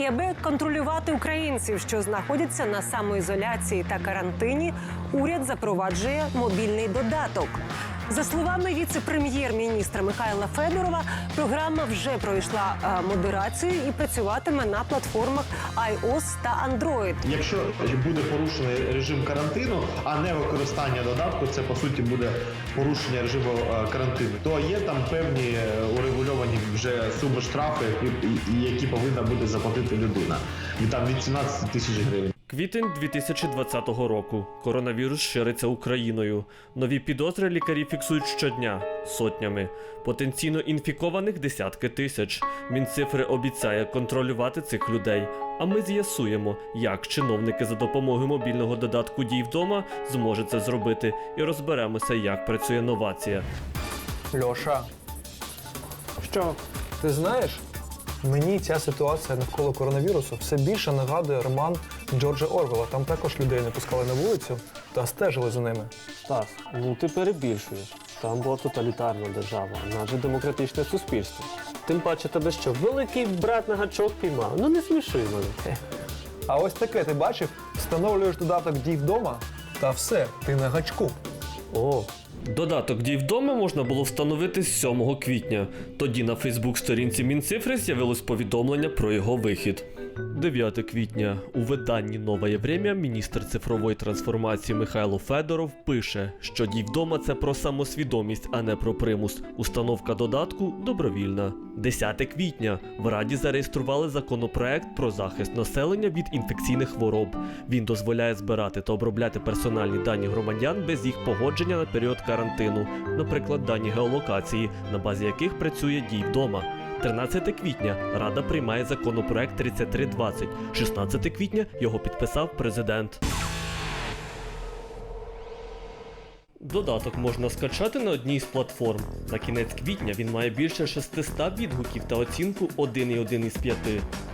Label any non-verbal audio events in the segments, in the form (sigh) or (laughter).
І аби контролювати українців, що знаходяться на самоізоляції та карантині, уряд запроваджує мобільний додаток. За словами віце-прем'єр-міністра Михайла Федорова, програма вже пройшла е, модерацію і працюватиме на платформах iOS та Android. Якщо буде порушений режим карантину, а не використання додатку, це по суті буде порушення режиму е, карантину, то є там певні е, урегульовані вже суми штрафи, які, повинна буде заплатити людина. І там від 17 тисяч гривень. Квітень 2020 року. Коронавірус шириться Україною. Нові підозри лікарі фіксують щодня сотнями. Потенційно інфікованих десятки тисяч. Мінцифри обіцяє контролювати цих людей. А ми з'ясуємо, як чиновники за допомогою мобільного додатку дій вдома зможуть це зробити, і розберемося, як працює новація. Льоша. Що? Ти знаєш? Мені ця ситуація навколо коронавірусу все більше нагадує роман Джорджа Орвела. Там також людей не пускали на вулицю та стежили за ними. Стас, ну ти перебільшуєш. Там була тоталітарна держава, а наше демократичне суспільство. Тим паче тебе що, великий брат на гачок піймав. Ну не сміши мене. А ось таке ти бачив? Встановлюєш додаток дій вдома, та все, ти на гачку. О, Додаток дій вдома можна було встановити з 7 квітня. Тоді на Фейсбук-сторінці Мінцифри з'явилось повідомлення про його вихід. 9 квітня у виданні Нове Время міністр цифрової трансформації Михайло Федоров пише, що дій вдома це про самосвідомість, а не про примус. Установка додатку добровільна. 10 квітня в Раді зареєстрували законопроект про захист населення від інфекційних хвороб. Він дозволяє збирати та обробляти персональні дані громадян без їх погодження на період карантину, наприклад, дані геолокації, на базі яких працює дій вдома. 13 квітня Рада приймає законопроект 3320. 16 квітня його підписав президент. Додаток можна скачати на одній з платформ. На кінець квітня він має більше 600 відгуків та оцінку 1,1 із 5.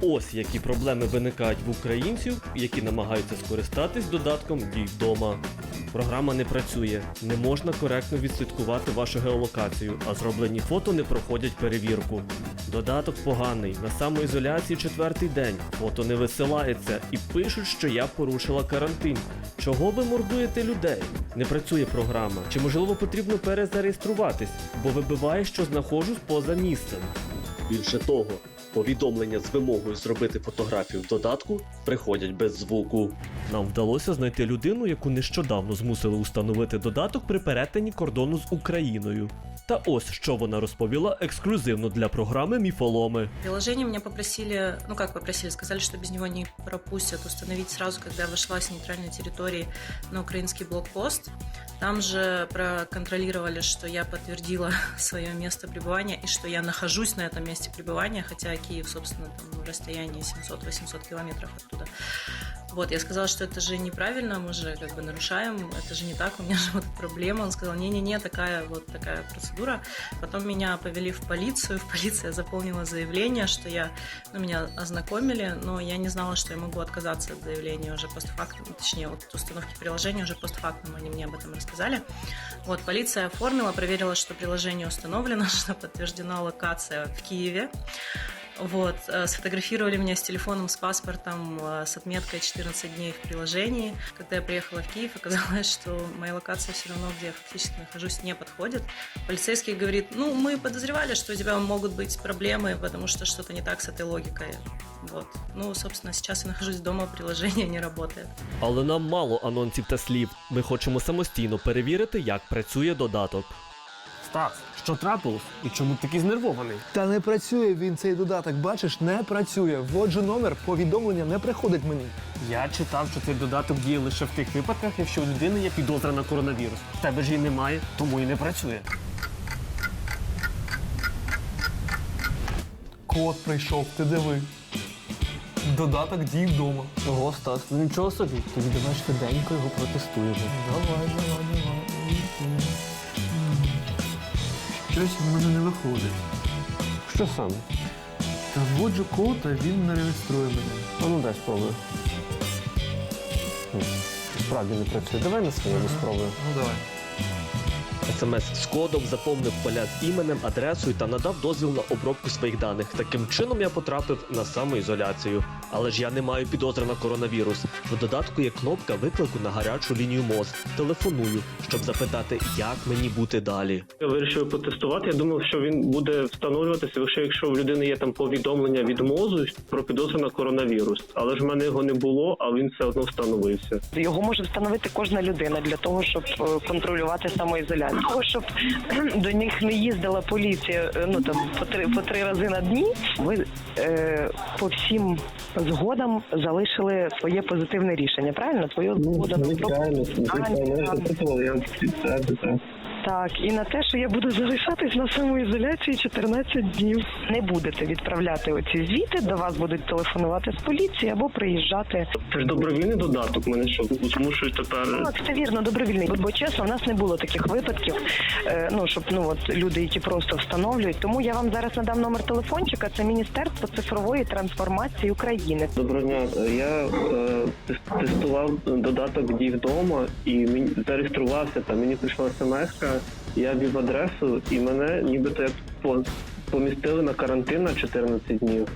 Ось які проблеми виникають в українців, які намагаються скористатись додатком дій вдома. Програма не працює, не можна коректно відслідкувати вашу геолокацію, а зроблені фото не проходять перевірку. Додаток поганий, на самоізоляції четвертий день, фото не висилається і пишуть, що я порушила карантин. Чого ви мордуєте людей? Не працює програма. Чи можливо потрібно перезареєструватись, бо вибиває, що знаходжусь поза місцем. Більше того, повідомлення з вимогою зробити фотографію в додатку приходять без звуку. Нам вдалося знайти людину, яку нещодавно змусили установити додаток при перетині кордону з Україною. Та ось що вона розповіла ексклюзивно для програми Міфоломи. Приложение меня попросили, ну как попросили, сказали, что без него не пропустят, установить сразу, когда я вошла с нейтральной территории на украинский блокпост. Там же проконтролировали, что я подтвердила (laughs) свое место пребывания и что я нахожусь на этом месте пребывания, хотя Киев, собственно, там ну, расстояние 700-800 километров оттуда. Вот, я сказала, что это же неправильно, мы же как бы нарушаем, это же не так, у меня же вот проблема. Он сказал, не-не-не, такая вот такая процедура. Потом меня повели в полицию, в полиции я заполнила заявление, что я, ну, меня ознакомили, но я не знала, что я могу отказаться от заявления уже постфактум, точнее, от установки приложения уже постфактум, они мне об этом рассказали. Вот, полиция оформила, проверила, что приложение установлено, (laughs) что подтверждена локация в Киеве. Вот, э, сфотографировали меня с телефоном, с паспортом, э, с отметкой 14 дней в приложении. Когда я приехала в Киев, оказалось, (laughs) что моя локация все равно, где я фактически нахожусь, не подходит. Полицейский говорит, ну, мы подозревали, что у тебя могут быть проблемы, потому что что-то не так с этой логикой. Вот. Ну, собственно, сейчас я нахожусь дома, (laughs) приложение не работает. Але нам мало анонсів та слів. Ми хочемо самостійно перевірити, як працює додаток. Стас, що трапилось? І чому ти такий знервований? Та не працює він цей додаток, бачиш, не працює. Вводжу номер, повідомлення не приходить мені. Я читав, що цей додаток діє лише в тих випадках, якщо у людини є підозра на коронавірус. В тебе ж її немає, тому і не працює. Код прийшов, ти диви. Додаток дій вдома. Ого, Стас, ну нічого собі. Тоді давай швиденько його протестуємо. Давай, давай, давай. Щось в мене не виходить. Що саме? Та вводжу код, а він не реєструє мене. А ну дай спробую. Справді не працює. Давай на своєму спробую. Ну давай. смс з кодом, заповнив поля з іменем, адресою та надав дозвіл на обробку своїх даних. Таким чином я потрапив на самоізоляцію. Але ж я не маю підозри на коронавірус. В додатку є кнопка виклику на гарячу лінію МОЗ. Телефоную, щоб запитати, як мені бути далі. Я вирішив потестувати. Я думав, що він буде встановлюватися лише якщо в людини є там повідомлення від мозу про підозру на коронавірус. Але ж в мене його не було, а він все одно встановився. Його може встановити кожна людина для того, щоб е, контролювати самоізоляцію. Того, щоб до них не їздила поліція е, ну там по три по три рази на дні. Ви е, по всім згодам залишили своє позитивне рішення. Правильно? Твою згоду на так, і на те, що я буду залишатись на самоізоляції 14 днів. Не будете відправляти оці звіти, до вас будуть телефонувати з поліції або приїжджати. Це ж добровільний додаток. Мене що змушують тепер. Так, це вірно, добровільний. Бо, бо чесно, в нас не було таких випадків. Е, ну щоб ну от люди, які просто встановлюють. Тому я вам зараз надам номер телефончика. Це Міністерство цифрової трансформації України. Доброго дня. Я е, тестував додаток дій вдома і мені зареєструвався. Там мені прийшла я вів адресу, і мене нібито як помістили на карантин на 14 днів.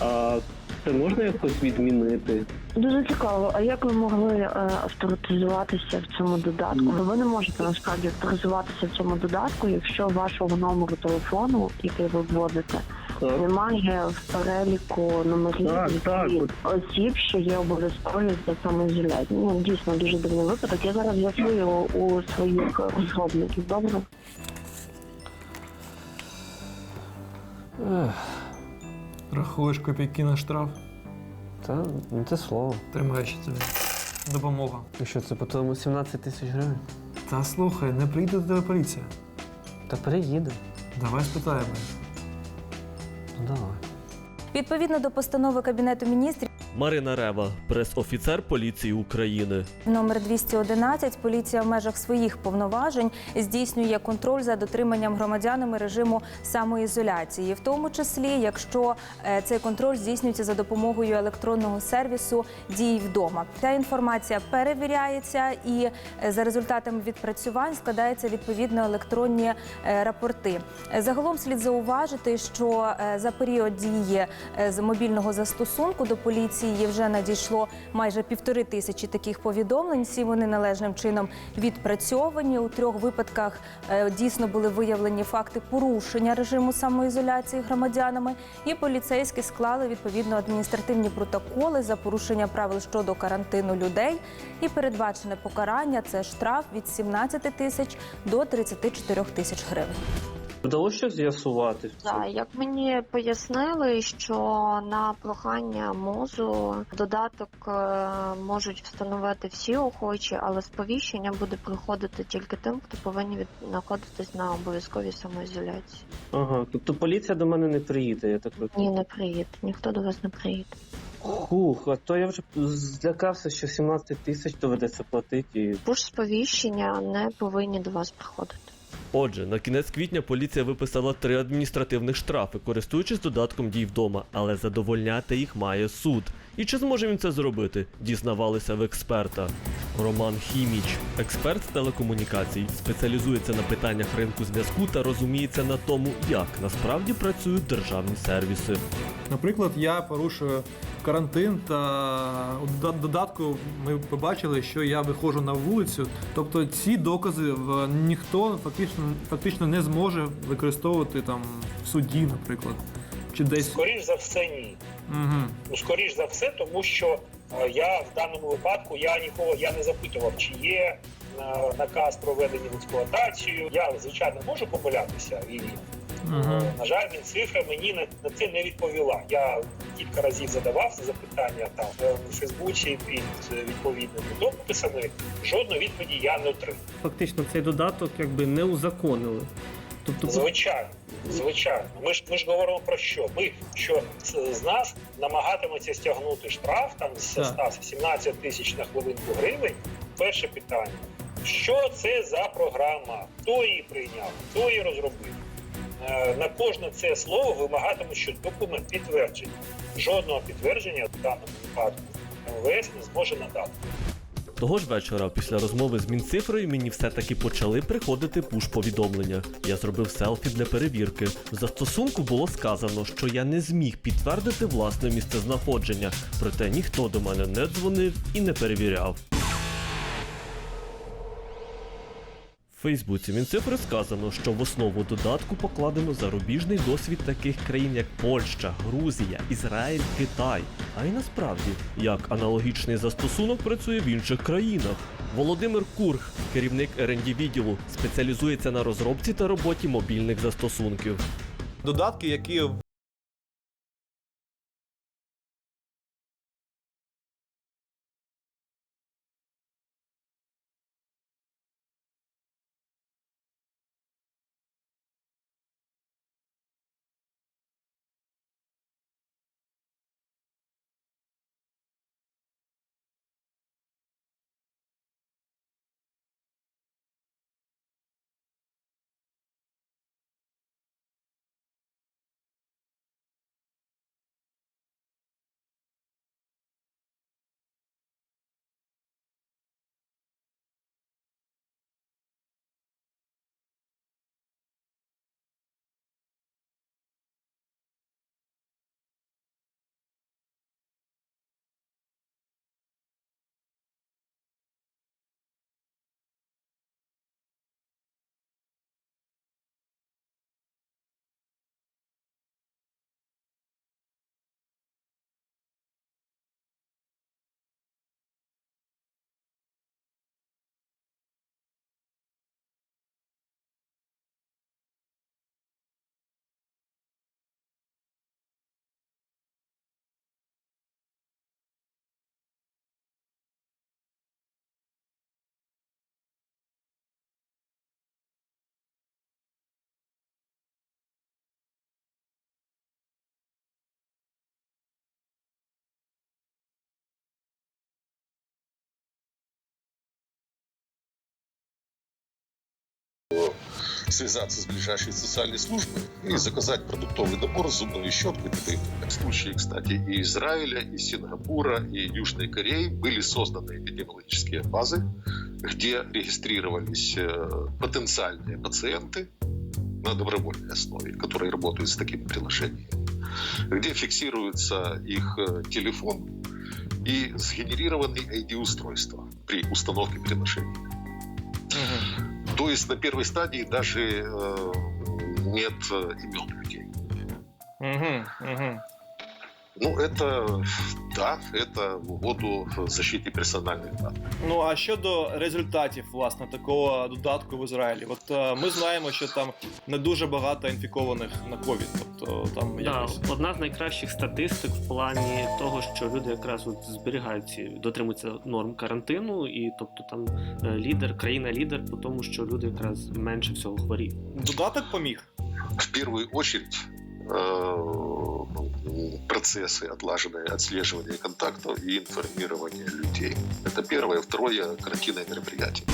А це можна якось відмінити? Дуже цікаво. А як ви могли е, авторизуватися в цьому додатку? Ви не можете насправді авторизуватися в цьому додатку, якщо вашого номеру телефону, який ви вводите. Немає в переліку номерів Так, так, осіб, що є обов'язкові для самоізоляції. Ну дійсно дуже дивний випадок. Я зараз з'ясую у своїх розробників. Добре. Рахуєш копійки на штраф, Та не те слово. тримай ще тобі. Допомога. І що це по тому 17 тисяч гривень? Та слухай, не прийде до тебе поліція. Та переїде. Давай спитаємо. Давай. Відповідно до постанови Кабінету міністрів Марина Рева, прес-офіцер поліції України. номер 211 поліція в межах своїх повноважень здійснює контроль за дотриманням громадянами режиму самоізоляції, в тому числі, якщо е, цей контроль здійснюється за допомогою електронного сервісу дій вдома. Ця інформація перевіряється і е, за результатами відпрацювань складаються відповідно електронні е, рапорти. Загалом слід зауважити, що за період дії з мобільного застосунку до поліції вже надійшло майже півтори тисячі таких повідомлень. Всі вони належним чином відпрацьовані. У трьох випадках е, дійсно були виявлені факти порушення режиму самоізоляції громадянами, і поліцейські склали відповідно адміністративні протоколи за порушення правил щодо карантину людей. І передбачене покарання це штраф від 17 тисяч до 34 тисяч гривень. Вдалося щось з'ясувати? Так, як мені пояснили, що на прохання мозу додаток е, можуть встановити всі охочі, але сповіщення буде приходити тільки тим, хто повинні від... знаходитись на обов'язковій самоізоляції. Ага, тобто поліція до мене не приїде, я так Ні, не приїде, ніхто до вас не приїде. Хух, а то я вже злякався, що 17 тисяч доведеться платити. Пуш сповіщення не повинні до вас приходити. Отже, на кінець квітня поліція виписала три адміністративних штрафи, користуючись додатком дій вдома, але задовольняти їх має суд. І чи зможе він це зробити? Дізнавалися в експерта. Роман Хіміч, експерт з телекомунікацій, спеціалізується на питаннях ринку зв'язку та розуміється на тому, як насправді працюють державні сервіси. Наприклад, я порушую карантин, та додатку ми побачили, що я виходжу на вулицю. Тобто ці докази ніхто фактично фактично не зможе використовувати там в суді, наприклад, чи десь. Скоріш за все, ні. Угу. Ну, скоріш за все, тому що е, я в даному випадку я нікого я не запитував, чи є е, наказ проведення в експлуатацію. Я звичайно можу помилятися, і Угу. на жаль, Мінцифра мені на, на це не відповіла. Я кілька разів задавав це запитання там в Фейсбуці під відповідними дописами. Жодної відповіді я не отримав. Фактично цей додаток якби не узаконили. Тобто Звичайно, звичайно. Ми ж ми ж говоримо про що? Ми що з, нас намагатиметься стягнути штраф там з Так. 117 тисяч на хвилинку гривень. Перше питання: що це за програма? Хто її прийняв? Хто її розробив? Е, На кожне це слово вимагатимуть, що документ підтвердження. Жодного підтвердження в даному випадку МВС не зможе надати. Того ж вечора, після розмови з Мінцифрою, мені все-таки почали приходити пуш-повідомлення. Я зробив селфі для перевірки. В застосунку було сказано, що я не зміг підтвердити власне місцезнаходження, проте ніхто до мене не дзвонив і не перевіряв. Фейсбуці Мінцифри сказано, що в основу додатку покладено зарубіжний досвід таких країн, як Польща, Грузія, Ізраїль, Китай. А й насправді, як аналогічний застосунок працює в інших країнах. Володимир Курх, керівник R&D відділу, спеціалізується на розробці та роботі мобільних застосунків. Додатки, які связаться с ближайшей социальной службой и заказать продуктовый набор, зубную щетку и т.д. В случае, кстати, и Израиля, и Сингапура, и Южной Кореи были созданы эпидемиологические базы, где регистрировались э, потенциальные пациенты на добровольной основе, которые работают с такими приложениями, где фиксируется их э, телефон и сгенерированные ID-устройства при установке приложения. То есть на первой стадии даже э, нет э, имен людей. Угу, угу. Ну, это, да, это в угоду защите персональных данных. Ну а щодо результатів власне такого додатку в Ізраїлі, от е, ми знаємо, що там не дуже багато інфікованих на ковід. Тобто там Да, якось одна з найкращих статистик в плані того, що люди якраз от зберігають ці, дотримуються норм карантину, і тобто там е, лідер, країна-лідер, по тому, що люди якраз менше всього хворіють. додаток поміг. В первую очередь э, процессы отлаженные отслеживания контактов и информирования людей. Это первое. Второе – карантинное мероприятие.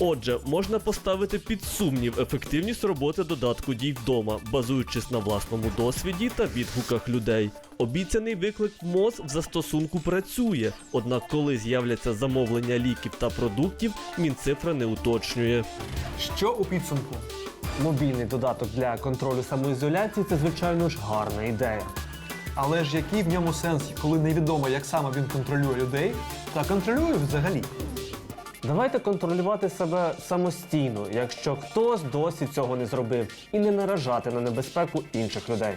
Отже, можна поставити під сумнів ефективність роботи додатку дій вдома, базуючись на власному досвіді та відгуках людей. Обіцяний виклик в МОЗ в застосунку працює, однак коли з'являться замовлення ліків та продуктів, Мінцифра не уточнює. Що у підсумку? Мобільний додаток для контролю самоізоляції це, звичайно ж, гарна ідея. Але ж який в ньому сенс, коли невідомо, як саме він контролює людей, та контролює взагалі. Давайте контролювати себе самостійно, якщо хтось досі цього не зробив, і не наражати на небезпеку інших людей.